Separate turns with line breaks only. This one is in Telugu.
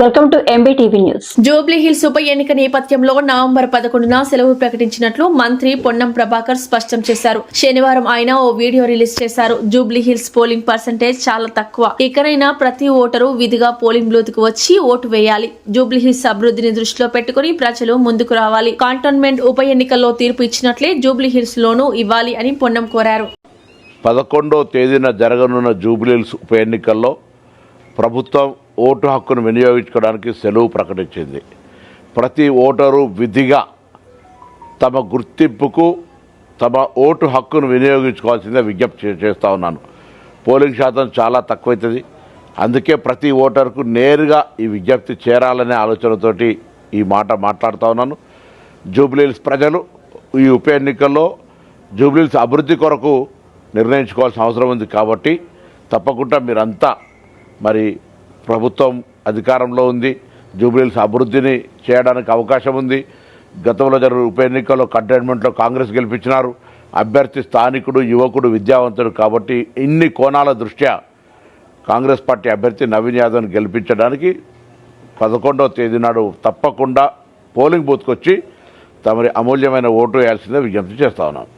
Welcome to MBTV news
Jubilee Hills ఉప ఎన్నిక నేపథ్యంలో నవంబర్ పదకొండున సెలవు ప్రకటించినట్లు మంత్రి పొన్నం ప్రభాకర్ స్పష్టం చేశారు. శనివారం ఆయన ఓ వీడియో రిలీజ్ చేశారు. జూబ్లీ హిల్స్ పోలింగ్ పర్సంటేజ్ చాలా తక్కువ. ఇకనైనా ప్రతి ఓటరు విధిగా పోలింగ్ బూత్కు వచ్చి ఓటు వేయాలి. జూబ్లీ హిల్స్ అభివృద్ధిని దృష్టిలో పెట్టుకుని ప్రజలు ముందుకు రావాలి. కాంటోన్మెంట్ ఉప ఎన్నికల్లో తీర్పు ఇచ్చినట్లే జూబ్లీ హిల్స్ లోనూ ఇవ్వాలి అని పొన్నం కోరారు.
పదకొండో తేదీన జరగనున్న జూబ్లీహిల్స్ ఉప ఎన్నికల్లో ప్రభుత్వం ఓటు హక్కును వినియోగించుకోవడానికి సెలవు ప్రకటించింది. ప్రతి ఓటరు విధిగా తమ గుర్తింపుకు తమ ఓటు హక్కును వినియోగించుకోవాల్సిందే విజ్ఞప్తి చేస్తూ ఉన్నాను. పోలింగ్ శాతం చాలా తక్కువైతుంది. అందుకే ప్రతి ఓటరుకు నేరుగా ఈ విజ్ఞప్తి చేరాలనే ఆలోచనతోటి ఈ మాట మాట్లాడుతూ ఉన్నాను. జూబ్లీహిల్స్ ప్రజలు ఈ ఉప ఎన్నికల్లో జూబ్లీహిల్స్ అభివృద్ధి కొరకు నిర్ణయించుకోవాల్సిన అవసరం ఉంది కాబట్టి తప్పకుండా మీరంతా మరి ప్రభుత్వం అధికారంలో ఉంది. జూబ్లీహిల్స్ అభివృద్ధిని చేయడానికి అవకాశం ఉంది. గతంలో జరిగిన ఉప ఎన్నికల్లో కంటైన్మెంట్లో కాంగ్రెస్ గెలిపించినారు. అభ్యర్థి స్థానికుడు యువకుడు విద్యావంతుడు కాబట్టి ఇన్ని కోణాల దృష్ట్యా కాంగ్రెస్ పార్టీ అభ్యర్థి నవీన్ యాదవ్ని గెలిపించడానికి పదకొండవ తేదీ నాడు తప్పకుండా పోలింగ్ బూత్కొచ్చి తమరి అమూల్యమైన ఓటు వేయాల్సిందే విజ్ఞప్తి చేస్తా ఉన్నాను